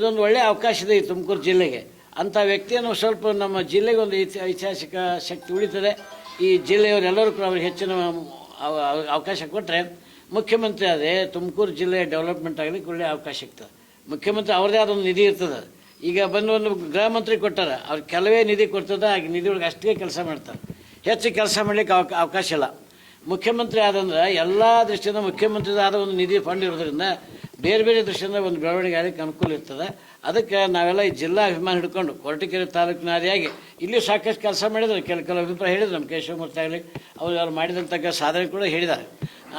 ಇದೊಂದು ಒಳ್ಳೆಯ ಅವಕಾಶ ಇದೆ ಈ ತುಮಕೂರು ಜಿಲ್ಲೆಗೆ. ಅಂಥ ವ್ಯಕ್ತಿಯನ್ನು ಸ್ವಲ್ಪ ನಮ್ಮ ಜಿಲ್ಲೆಗೆ ಒಂದು ಐತಿ- ಐತಿಹಾಸಿಕ ಶಕ್ತಿ ಉಳಿತದೆ. ಈ ಜಿಲ್ಲೆಯವರೆಲ್ಲರೂ ಕೂಡ ಅವ್ರಿಗೆ ಹೆಚ್ಚಿನ ಅವ- ಅವ- ಅವಕಾಶ ಕೊಟ್ಟರೆ ಮುಖ್ಯಮಂತ್ರಿ ಆದರೆ ತುಮಕೂರು ಜಿಲ್ಲೆ ಡೆವಲಪ್ಮೆಂಟ್ ಆಗಲಿಕ್ಕೆ ಒಳ್ಳೆಯ ಅವಕಾಶ ಸಿಗ್ತದೆ. ಮುಖ್ಯಮಂತ್ರಿ ಅವ್ರದ್ದೇ ಆದ ಒಂದು ನಿಧಿ ಇರ್ತದೆ. ಈಗ ಬಂದು ಒಂದು ಗೃಹ ಮಂತ್ರಿ ಕೊಟ್ಟಾರೆ, ಅವ್ರು ಕೆಲವೇ ನಿಧಿ ಕೊಡ್ತದೆ ಆ ನಿಧಿ ಒಳಗೆ ಅಷ್ಟೇ ಕೆಲಸ ಮಾಡ್ತಾರೆ. ಹೆಚ್ಚು ಕೆಲಸ ಮಾಡಲಿಕ್ಕೆ ಅವ ಅವಕಾಶ ಇಲ್ಲ. ಮುಖ್ಯಮಂತ್ರಿ ಆದಂದ್ರೆ ಎಲ್ಲ ದೃಷ್ಟಿಯಿಂದ ಮುಖ್ಯಮಂತ್ರಿದಾದ ಒಂದು ನಿಧಿ ಫಂಡ್ ಇರೋದ್ರಿಂದ ಬೇರೆ ಬೇರೆ ದೃಷ್ಟಿಯಿಂದ ಒಂದು ಬೆಳವಣಿಗೆ ಆಗಲಿಕ್ಕೆ ಅನುಕೂಲ ಇರ್ತದೆ. ಅದಕ್ಕೆ ನಾವೆಲ್ಲ ಈ ಜಿಲ್ಲಾ ಅಭಿಮಾನ ಹಿಡ್ಕೊಂಡು ಕೊರಟಗೆರೆ ತಾಲೂಕಿನ ಆದಿಯಾಗಿ ಇಲ್ಲಿ ಸಾಕಷ್ಟು ಕೆಲಸ ಮಾಡಿದ್ದಾರೆ. ಕೆಲ ಕೆಲವು ಅಭಿಪ್ರಾಯ ಹೇಳಿದ್ರು ನಮ್ಮ ಕೇಶವಮೂರ್ತಿ ಆಗಲಿ, ಅವರು ಅವ್ರು ಮಾಡಿದಂಥ ಸಾಧನೆ ಕೂಡ ಹೇಳಿದ್ದಾರೆ.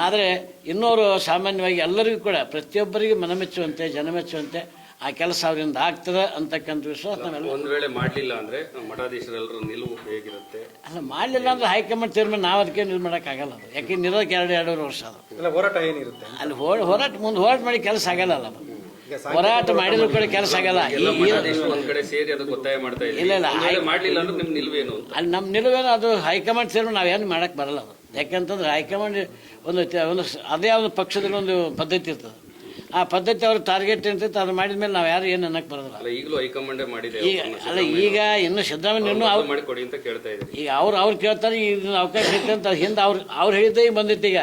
ಆದರೆ ಇನ್ನೋರು ಸಾಮಾನ್ಯವಾಗಿ ಎಲ್ಲರಿಗೂ ಕೂಡ ಪ್ರತಿಯೊಬ್ಬರಿಗೂ ಮನಮೆಚ್ಚುವಂತೆ, ಜನಮೆಚ್ಚುವಂತೆ ಆ ಕೆಲಸ ಅವರಿಂದ ಆಗ್ತದೆ ಅಂತಕ್ಕಂಥ ವಿಶ್ವಾಸ ನಾವೆಲ್ಲ ಒಂದು ವೇಳೆ ಮಾಡಲಿಲ್ಲ ಅಂದ್ರೆ ಮಠಾಧೀಶರೆಲ್ಲರ ನಿಲುವು ಹೇಗಿರುತ್ತೆ? ಅಲ್ಲ ಮಾಡಲಿಲ್ಲ ಅಂದ್ರೆ ಹೈಕಮಾಂಡ್ ಚೇರ್ಮನ್ ನಾವು ಅದಕ್ಕೆ ನಿಲ್ ಮಾಡೋಕ್ಕಾಗಲ್ಲ ಅದು. ಯಾಕೆ ನಿರೋಧಕ್ಕೆ ಎರಡು ಎರಡೂವರೆ ವರ್ಷ ಅದು. ಇಲ್ಲ ಹೋರಾಟ ಏನಿರುತ್ತೆ ಅಲ್ಲಿ ಹೋ ಹೋರಾಟ ಮುಂದೆ ಹೋರಾಟ ಮಾಡಿ ಕೆಲಸ ಆಗಲ್ಲ ಅಲ್ಲ ಹೋರಾಟ ಮಾಡಿದ್ರು ಕೂಡ ಕೆಲಸ ಆಗಲ್ಲ. ಒಂದ್ ಕಡೆ ಸೇರಿ ಅದಕ್ಕೆ ಒತ್ತಾಯ ಮಾಡ್ತಾ ಇದ್ದೀವಿ. ಇಲ್ಲ, ಇಲ್ಲ, ಮಾಡಲಿಲ್ಲ ಅಂದ್ರೆ ನಿಮ್ಮ ನಿಲುವೇನು ಅಂತ. ಅಲ್ಲಿ ನಮ್ಮ ನಿಲುವೇನು ಅದು ಹೈಕಮಾಂಡ್ ಸೇರಿ ನಾವೇನು ಮಾಡಕ್ಕೆ ಬರಲ್ಲ ಅದು. ಯಾಕೆಂತಂದ್ರೆ ಹೈಕಮಾಂಡ್ ಒಂದು ಒಂದು ಅದೇ ಒಂದು ಪಕ್ಷದಲ್ಲಿ ಒಂದು ಪದ್ಧತಿ ಇರ್ತದೆ. ಆ ಪದ್ಧತಿ ಅವ್ರ ಟಾರ್ಗೆಟ್ ಇರ್ತೈತೆ ಅದು ಮಾಡಿದ ಮೇಲೆ ನಾವು ಯಾರು ಏನು ಅನ್ನಕ್ಕೆ ಬರೋದಿಲ್ಲ. ಅಲ್ಲ ಈಗಲೂ ಹೈಕಮಾಂಡೇ ಮಾಡಿದೆ ಈಗ ಅಲ್ಲ ಈಗ ಇನ್ನು ಸಿದ್ದರಾಮಯ್ಯ ಇನ್ನೂ ಅವ್ರು ಮಾಡಿಕೊಡಿ ಅಂತ ಕೇಳ್ತಾ ಇದ್ದೀವಿ ಈಗ ಅವ್ರು ಅವ್ರು ಕೇಳ್ತಾರೆ ಈಗ ಅವಕಾಶ ಐತೆ ಅಂತ ಹಿಂದೆ ಅವ್ರು ಅವ್ರು ಹೇಳಿದ್ದೆ ಈಗ ಬಂದಿತ್ತು ಈಗ.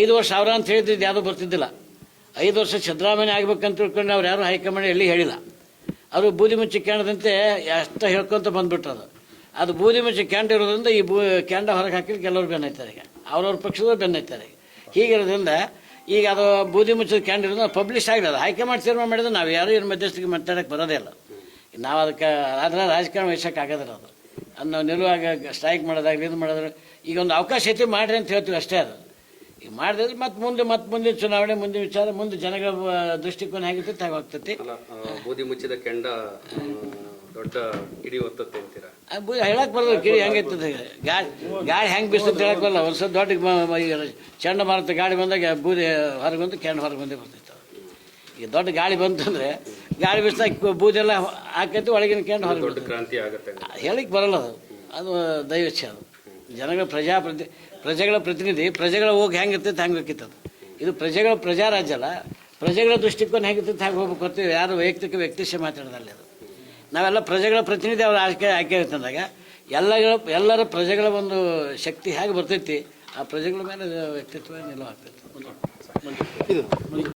ಐದು ವರ್ಷ ಅವ್ರ ಅಂತ ಹೇಳಿದ್ದು ಯಾವುದೂ ಬರ್ತಿದ್ದಿಲ್ಲ. ಐದು ವರ್ಷ ಸಿದ್ದರಾಮಯ್ಯ ಆಗ್ಬೇಕಂತ ತಿಳ್ಕೊಂಡು ಅವ್ರು ಯಾರು ಹೈಕಮಾಂಡ್ ಎಲ್ಲಿ ಹೇಳಿಲ್ಲ. ಅವರು ಬೂದಿ ಮುಚ್ಚಿ ಕ್ಯಾಂಡದಂತೆ ಅಷ್ಟ ಹೇಳ್ಕೊಂತ ಬಂದ್ಬಿಟ್ರು ಅದು. ಅದು ಬೂದಿ ಮುಚ್ಚಿ ಕ್ಯಾಂಡ್ ಇರೋದ್ರಿಂದ ಈ ಬೂ ಕ್ಯಾಂಡ ಹೊರಗೆ ಹಾಕಿದ್ರೆ ಕೆಲವರು ಬೆನ್ನೈತಾರೆ ಈಗ. ಅವ್ರವ್ರ ಪಕ್ಷದವ್ರು ಬೆನ್ನೈತಾರೆ ಹೀಗಿರೋದ್ರಿಂದ ಈಗ ಅದು ಬೂದಿ ಮುಚ್ಚಿದ ಕ್ಯಾಂಡ್ ಇರೋದು ಪಬ್ಲಿಷ್ ಅದು ಹೈಕಮಾಂಡ್ ತೀರ್ಮಾನ ಮಾಡಿದ್ರೆ ನಾವು ಯಾರು ಇವ್ರ ಮಧ್ಯಸ್ಥಿಗೆ ಮಾತಾಡಕ್ಕೆ ಬರೋದೇ ಇಲ್ಲ. ನಾವು ಅದಕ್ಕೆ ಅದರ ರಾಜಕಾರಣ ವಹಿಸೋಕೆ ಆಗೋದಿಲ್ಲ ಅದು ಅದು ನಾವು ನಿಲ್ಲುವಾಗ ಸ್ಟ್ರೈಕ್ ಮಾಡೋದಾಗಲಿ ಇದು ಮಾಡಿದ್ರೆ ಈಗ ಒಂದು ಅವಕಾಶ ಐತಿ ಮಾಡಿರಿ ಅಂತ ಹೇಳ್ತೀವಿ ಅಷ್ಟೇ ಅದು. ಈಗ ಮಾಡಿದ್ರೆ ಮತ್ತೆ ಮುಂದೆ ಮತ್ತೆ ಮುಂದಿನ ಚುನಾವಣೆ, ಮುಂದಿನ ವಿಚಾರ, ಮುಂದೆ ಜನಗಳ ದೃಷ್ಟಿಕೋನ ಹೇಗಿರ್ತೈತೆ ಹಾಗೆ ಹೋಗ್ತೈತಿ. ಬೂದಿ ಮುಚ್ಚಿದ ಕೆಂಡ ದೊಡ್ಡ ಕಿಡಿ ಒತ್ತತ್ತೆ ಅಂತೀರಾ? ಹೇಳಕ್ ಹೆಂಗೆ ಕಿಡಿ ಹೆಂಗೈತದ ಗಾಳಿ ಗಾಳಿ ಹೆಂಗೆ ಬೀಸುತ್ತೆ ಹೇಳಕ್ ಬರಲ್ಲ. ಒಂದು ಸ್ವಲ್ಪ ದೊಡ್ಡ ಮ- ಮಾರುತ ಈಗ ಚಂಡಮಾರುತ ಗಾಳಿ ಬಂದಾಗ ಬೂದಿ ಹೊರಗೆ ಬಂದು ಕೆಂಡ ಹೊರಗೆ ಬಂದೇ ಬರ್ತೈತೆ. ಈಗ ದೊಡ್ಡ ಗಾಳಿ ಬಂತಂದ್ರೆ ಗಾಳಿ ಬೀಸಿದಾಗ ಬೂದೆಲ್ಲ ಹಾಕೈತಿ ಒಳಗಿನ ಕೆಂಡ ಹೊರಗೆ ದೊಡ್ಡ ಕ್ರಾಂತಿ ಆಗುತ್ತೆ ಬರಲ್ಲ ಅದು. ಅದು ದೈವಚ್ಛ ಅದು. ಜನಗಳ ಪ್ರಜಾಪ್ರತಿ ಪ್ರಜೆಗಳ ಪ್ರತಿನಿಧಿ ಪ್ರಜೆಗಳ ಹೋಗಿ ಹೆಂಗಿರ್ತೈತೆ ಹಂಗೆ ಬೇಕಿತ್ತು ಅದು. ಇದು ಪ್ರಜೆಗಳ ಪ್ರಜಾರಾಜ್ಯ ಅಲ್ಲ. ಪ್ರಜೆಗಳ ದೃಷ್ಟಿಕೋನ ಹೆಂಗಿರ್ತೈತೆ ಹಾಗೆ ಹೋಗ್ಬೇಕು ಹೊರ್ತು ಯಾರು ವೈಯಕ್ತಿಕ ವ್ಯಕ್ತಿಶ ಮಾತಾಡೋದಲ್ಲ ಅದು. ನಾವೆಲ್ಲ ಪ್ರಜೆಗಳ ಪ್ರತಿನಿಧಿ ಅವ್ರ ಆಯ್ಕೆ ಆಯ್ಕೆ ಅಂತಂದಾಗ ಎಲ್ಲ ಎಲ್ಲರ ಪ್ರಜೆಗಳ ಒಂದು ಶಕ್ತಿ ಹೇಗೆ ಬರ್ತೈತಿ, ಆ ಪ್ರಜೆಗಳ ಮೇಲೆ ವ್ಯಕ್ತಿತ್ವ ನಿಲುವಾಗ್ತೈತಿ